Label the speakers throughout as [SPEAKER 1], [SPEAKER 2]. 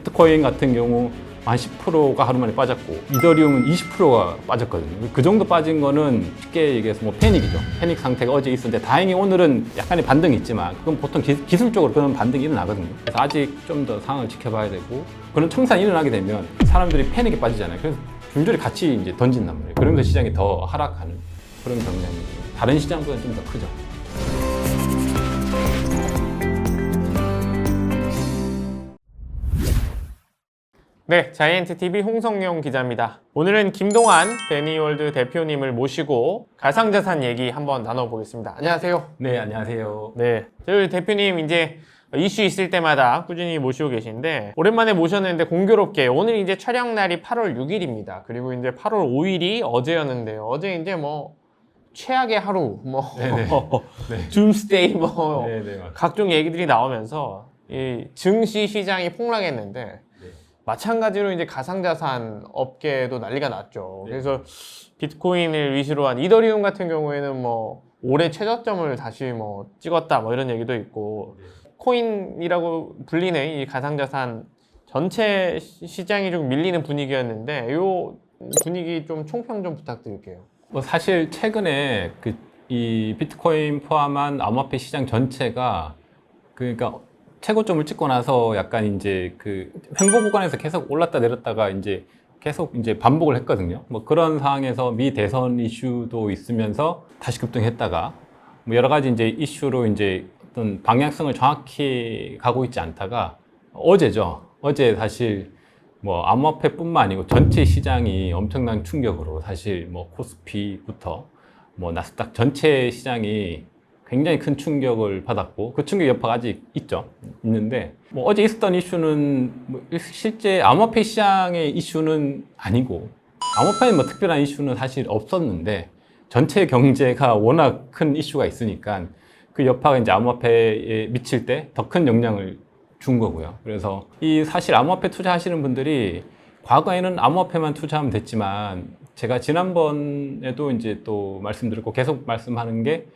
[SPEAKER 1] 비트코인 같은 경우 한 10%가 하루 만에 빠졌고 이더리움은 20%가 빠졌거든요. 그 정도 빠진 거는 쉽게 얘기해서 뭐 패닉이죠. 패닉 상태가 어제 있었는데 다행히 오늘은 약간의 반등이 있지만 그건 보통 기, 기술적으로 그런 반등이 일어나거든요. 그래서 아직 좀 더 상황을 지켜봐야 되고 그런 청산이 일어나게 되면 사람들이 패닉에 빠지잖아요. 그래서 줄줄이 같이 이제 던진단 말이에요. 그러면서 시장이 더 하락하는 그런 경향이 다른 시장보다는 좀더 크죠.
[SPEAKER 2] 네, 자이언트 TV 홍성용 기자입니다. 오늘은 김동환 데니월드 대표님을 모시고 가상자산 얘기 한번 나눠보겠습니다. 안녕하세요.
[SPEAKER 1] 네, 안녕하세요.
[SPEAKER 2] 네, 저희 대표님 이제 이슈 있을 때마다 꾸준히 모시고 계신데 오랜만에 모셨는데 공교롭게 오늘 이제 촬영 날이 8월 6일입니다. 그리고 이제 8월 5일이 어제였는데요. 어제 이제 뭐 최악의 하루, 뭐
[SPEAKER 1] 네네. 네.
[SPEAKER 2] 줌스데이 뭐
[SPEAKER 1] 네, 네.
[SPEAKER 2] 각종 얘기들이 나오면서 이 증시 시장이 폭락했는데
[SPEAKER 1] 네.
[SPEAKER 2] 마찬가지로 이제 가상자산 업계도 난리가 났죠.
[SPEAKER 1] 네.
[SPEAKER 2] 그래서 비트코인을 위시로 한 이더리움 같은 경우에는 뭐 올해 최저점을 다시 뭐 찍었다 뭐 이런 얘기도 있고
[SPEAKER 1] 네.
[SPEAKER 2] 코인이라고 불리는 이 가상자산 전체 시- 시장이 좀 밀리는 분위기였는데 요 분위기 좀 총평 좀 부탁드릴게요.
[SPEAKER 1] 뭐 사실 최근에 그 이 비트코인 포함한 암호화폐 시장 전체가 그러니까 최고점을 찍고 나서 약간 이제 그 횡보 구간에서 계속 올랐다 내렸다가 이제 계속 이제 반복을 했거든요. 뭐 그런 상황에서 미 대선 이슈도 있으면서 다시 급등했다가 뭐 여러 가지 이제 이슈로 이제 어떤 방향성을 정확히 가고 있지 않다가 어제죠. 어제 사실 뭐 암호화폐뿐만 아니고 전체 시장이 엄청난 충격으로 사실 뭐 코스피부터 뭐 나스닥 전체 시장이 굉장히 큰 충격을 받았고 그 충격 여파가 아직 있죠 있는데 뭐 어제 있었던 이슈는 뭐 실제 암호화폐 시장의 이슈는 아니고 암호화폐는 뭐 특별한 이슈는 사실 없었는데 전체 경제가 워낙 큰 이슈가 있으니까 그 여파가 이제 암호화폐에 미칠 때 더 큰 영향을 준 거고요. 그래서 이 사실 암호화폐 투자하시는 분들이 과거에는 암호화폐만 투자하면 됐지만 제가 지난번에도 이제 또 말씀드렸고 계속 말씀하는 게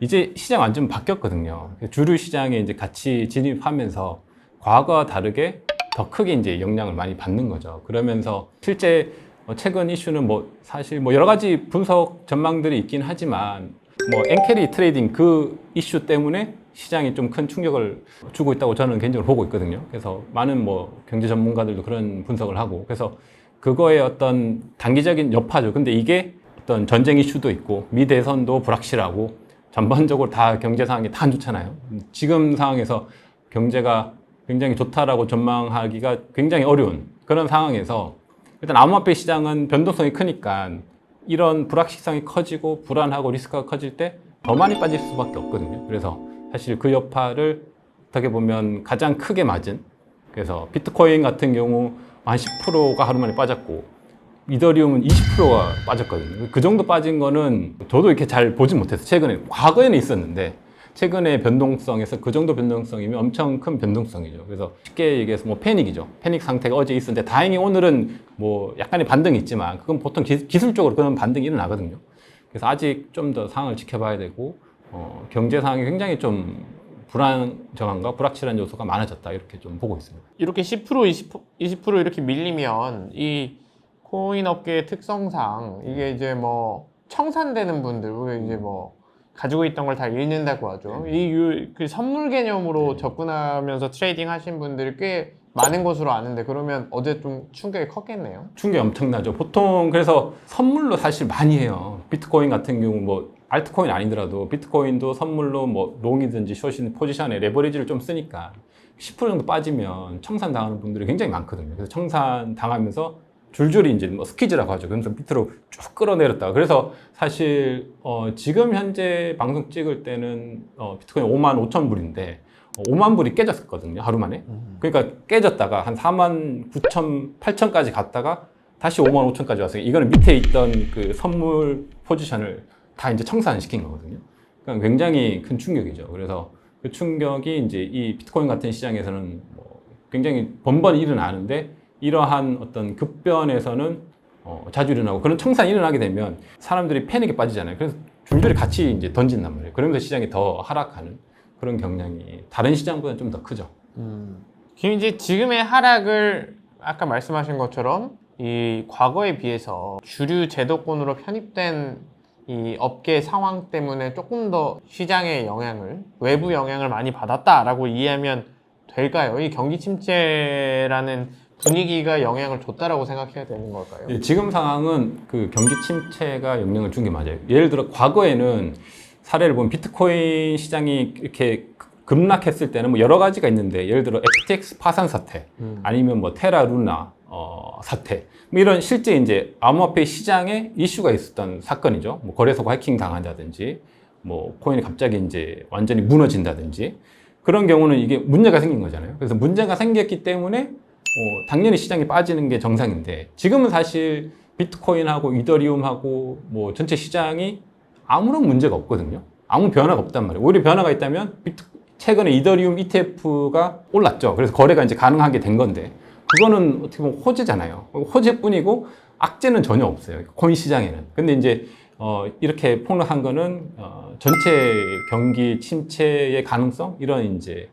[SPEAKER 1] 이제 시장 완전 바뀌었거든요. 주류 시장에 이제 같이 진입하면서 과거와 다르게 더 크게 이제 영향을 많이 받는 거죠. 그러면서 실제 뭐 최근 이슈는 뭐 사실 뭐 여러 가지 분석 전망들이 있긴 하지만 뭐 엔캐리 트레이딩 그 이슈 때문에 시장이 좀 큰 충격을 주고 있다고 저는 개인적으로 보고 있거든요. 그래서 많은 뭐 경제 전문가들도 그런 분석을 하고 그래서 그거의 어떤 단기적인 여파죠. 근데 이게 어떤 전쟁 이슈도 있고 미 대선도 불확실하고 전반적으로 다 경제 상황이 다 안 좋잖아요. 지금 상황에서 경제가 굉장히 좋다라고 전망하기가 굉장히 어려운 그런 상황에서 일단 암호화폐 시장은 변동성이 크니까 이런 불확실성이 커지고 불안하고 리스크가 커질 때 더 많이 빠질 수밖에 없거든요. 그래서 사실 그 여파를 어떻게 보면 가장 크게 맞은 그래서 비트코인 같은 경우 한 10%가 하루 만에 빠졌고 이더리움은 20%가 빠졌거든요. 그 정도 빠진 거는 저도 이렇게 잘 보지 못했어요. 최근에 과거에는 있었는데 최근의 변동성에서 그 정도 변동성이면 엄청 큰 변동성이죠. 그래서 쉽게 얘기해서 뭐 패닉이죠. 패닉 상태가 어제 있었는데 다행히 오늘은 뭐 약간의 반등이 있지만 그건 보통 기, 기술적으로 그런 반등이 일어나거든요. 그래서 아직 좀 더 상황을 지켜봐야 되고 어, 경제 상황이 굉장히 좀 불안정한가 불확실한 요소가 많아졌다 이렇게 좀 보고 있습니다.
[SPEAKER 2] 이렇게 10% 20%, 20% 이렇게 밀리면 이 코인 업계의 특성상 이게 이제 뭐 청산되는 분들 우리 이제 뭐 가지고 있던 걸 다 잃는다고 하죠. 이그 선물 개념으로 접근하면서 트레이딩 하신 분들이 꽤 많은 것으로 아는데 그러면 어제 좀 충격이 컸겠네요.
[SPEAKER 1] 충격이 엄청나죠. 보통 그래서 선물로 사실 많이 해요. 비트코인 같은 경우 뭐 알트코인 아니더라도 비트코인도 선물로 뭐 롱이든지 숏이든 포지션에 레버리지를 좀 쓰니까 10% 정도 빠지면 청산 당하는 분들이 굉장히 많거든요. 그래서 청산 당하면서 줄줄이 이제 뭐 스퀴즈라고 하죠. 그러면서 밑으로 쭉 끌어내렸다가 그래서 사실 어 지금 현재 방송 찍을 때는 어 비트코인 5만 5천 불인데 어 5만 불이 깨졌거든요. 하루 만에. 그러니까 깨졌다가 한 4만 9천, 8천까지 갔다가 다시 5만 5천까지 왔어요. 이거는 밑에 있던 그 선물 포지션을 다 이제 청산시킨 거거든요. 그러니까 굉장히 큰 충격이죠. 그래서 그 충격이 이제 이 비트코인 같은 시장에서는 뭐 굉장히 번번이 일어나는데 이러한 어떤 급변에서는 어, 자주 일어나고 그런 청산이 일어나게 되면 사람들이 패닉에 빠지잖아요. 그래서 줄줄이 같이 이제 던진단 말이에요. 그러면서 시장이 더 하락하는 그런 경향이 다른 시장보다는 좀더 크죠.
[SPEAKER 2] 음. 그럼 이제 지금의 하락을 아까 말씀하신 것처럼 이 과거에 비해서 주류 제도권으로 편입된 이 업계 상황 때문에 조금 더 시장의 영향을 외부 영향을 많이 받았다라고 이해하면 될까요? 이 경기 침체라는 분위기가 영향을 줬다라고 생각해야 되는 걸까요?
[SPEAKER 1] 예, 지금 상황은 그 경기 침체가 영향을 준 게 맞아요. 예를 들어 과거에는 사례를 보면 비트코인 시장이 이렇게 급락했을 때는 뭐 여러 가지가 있는데 예를 들어 FTX 파산 사태
[SPEAKER 2] 음.
[SPEAKER 1] 아니면 뭐 테라 루나 어, 사태 뭐 이런 실제 이제 암호화폐 시장에 이슈가 있었던 사건이죠. 뭐 거래소가 해킹 당한다든지 뭐 코인이 갑자기 이제 완전히 무너진다든지 그런 경우는 이게 문제가 생긴 거잖아요. 그래서 문제가 생겼기 때문에 어, 당연히 시장이 빠지는 게 정상인데 지금은 사실 비트코인하고 이더리움하고 뭐 전체 시장이 아무런 문제가 없거든요. 아무 변화가 없단 말이에요. 오히려 변화가 있다면 비트, 최근에 이더리움 ETF가 올랐죠. 그래서 거래가 이제 가능하게 된 건데 그거는 어떻게 보면 호재잖아요. 호재뿐이고 악재는 전혀 없어요. 코인 시장에는. 근데 이제 어, 이렇게 폭락한 거는 어, 전체 경기 침체의 가능성 이런 이제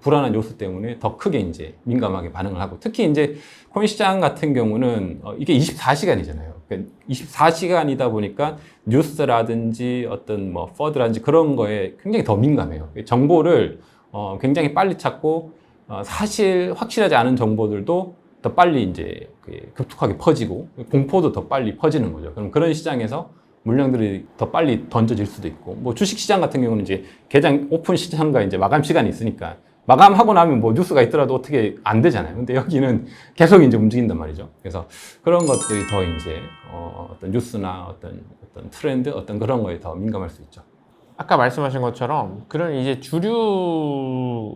[SPEAKER 1] 불안한 요소 때문에 더 크게 이제 민감하게 반응을 하고 특히 이제 코인 시장 같은 경우는 어, 이게 24시간이잖아요. 그러니까 24시간이다 보니까 뉴스라든지 어떤 뭐 퍼드라든지 그런 거에 굉장히 더 민감해요. 정보를 어, 굉장히 빨리 찾고 어, 사실 확실하지 않은 정보들도 더 빨리 이제 그 급속하게 퍼지고 공포도 더 빨리 퍼지는 거죠. 그럼 그런 시장에서 물량들이 더 빨리 던져질 수도 있고 뭐 주식 시장 같은 경우는 이제 개장 오픈 시장과 이제 마감 시간이 있으니까 마감하고 나면 뭐 뉴스가 있더라도 어떻게 안 되잖아요. 근데 여기는 계속 이제 움직인단 말이죠. 그래서 그런 것들이 더 이제 어, 어떤 뉴스나 어떤 어떤 트렌드 어떤 그런 거에 더 민감할 수 있죠.
[SPEAKER 2] 아까 말씀하신 것처럼 그런 이제 주류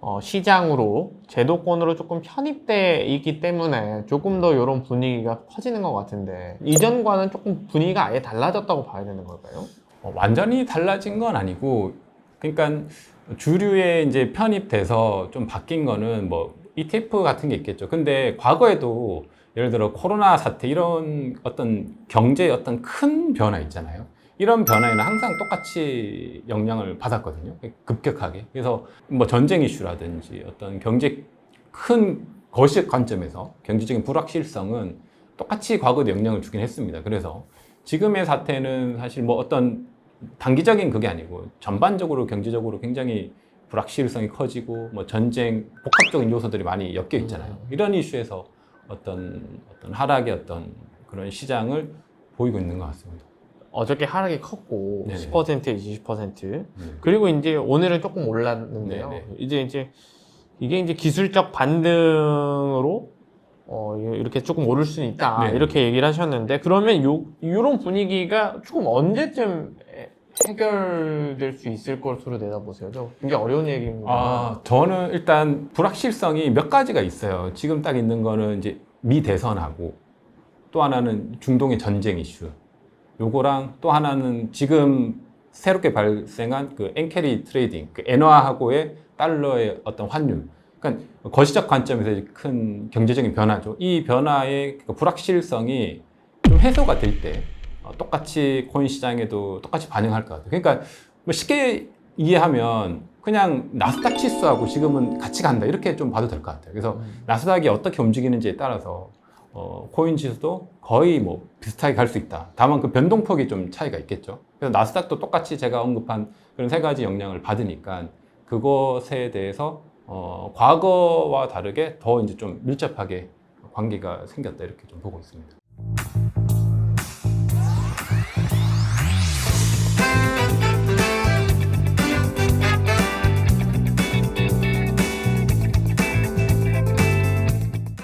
[SPEAKER 2] 어, 시장으로 제도권으로 조금 편입돼 있기 때문에 조금 더 이런 분위기가 커지는 것 같은데 이전과는 조금 분위기가 아예 달라졌다고 봐야 되는 걸까요?
[SPEAKER 1] 어, 완전히 달라진 건 아니고 그러니까 주류에 이제 편입돼서 좀 바뀐 거는 뭐 ETF 같은 게 있겠죠. 근데 과거에도 예를 들어 코로나 사태 이런 어떤 경제의 어떤 큰 변화 있잖아요. 이런 변화에는 항상 똑같이 영향을 받았거든요. 급격하게. 그래서 뭐 전쟁 이슈라든지 어떤 경제 큰 거시 관점에서 경제적인 불확실성은 똑같이 과거도 영향을 주긴 했습니다. 그래서 지금의 사태는 사실 뭐 어떤 단기적인 그게 아니고 전반적으로 경제적으로 굉장히 불확실성이 커지고 뭐 전쟁 복합적인 요소들이 많이 엮여 있잖아요. 이런 이슈에서 어떤 어떤 하락의 어떤 그런 시장을 보이고 있는 것 같습니다.
[SPEAKER 2] 어저께 하락이 컸고
[SPEAKER 1] 네네.
[SPEAKER 2] 10%에 20%
[SPEAKER 1] 네.
[SPEAKER 2] 그리고 이제 오늘은 조금 올랐는데요.
[SPEAKER 1] 네네.
[SPEAKER 2] 이제 이제 이게 이제 기술적 반등으로 어, 이렇게 조금 오를 수는 있다
[SPEAKER 1] 네.
[SPEAKER 2] 이렇게 얘기를 하셨는데 그러면 요 이런 분위기가 조금 언제쯤 해- 해결될 수 있을 것으로 내다보세요? 저 굉장히 어려운 얘기입니다.
[SPEAKER 1] 아, 저는 일단 불확실성이 몇 가지가 있어요. 지금 딱 있는 거는 이제 미 대선하고 또 하나는 중동의 전쟁 이슈. 요거랑 또 하나는 지금 새롭게 발생한 그 엔캐리 트레이딩, 그 엔화하고의 달러의 어떤 환율. 그러니까 거시적 관점에서 큰 경제적인 변화죠. 이 변화의 그 불확실성이 좀 해소가 될때 어, 똑같이 코인 시장에도 똑같이 반영할 것 같아요. 그러니까 뭐 쉽게 이해하면 그냥 나스닥 지수하고 지금은 같이 간다 이렇게 좀 봐도 될 것 같아요. 그래서 나스닥이 어떻게 움직이는지에 따라서 어, 코인 지수도 거의 뭐 비슷하게 갈 수 있다. 다만 그 변동폭이 좀 차이가 있겠죠. 그래서 나스닥도 똑같이 제가 언급한 그런 세 가지 영향을 받으니까 그것에 대해서 어, 과거와 다르게 더 이제 좀 밀접하게 관계가 생겼다 이렇게 좀 보고 있습니다.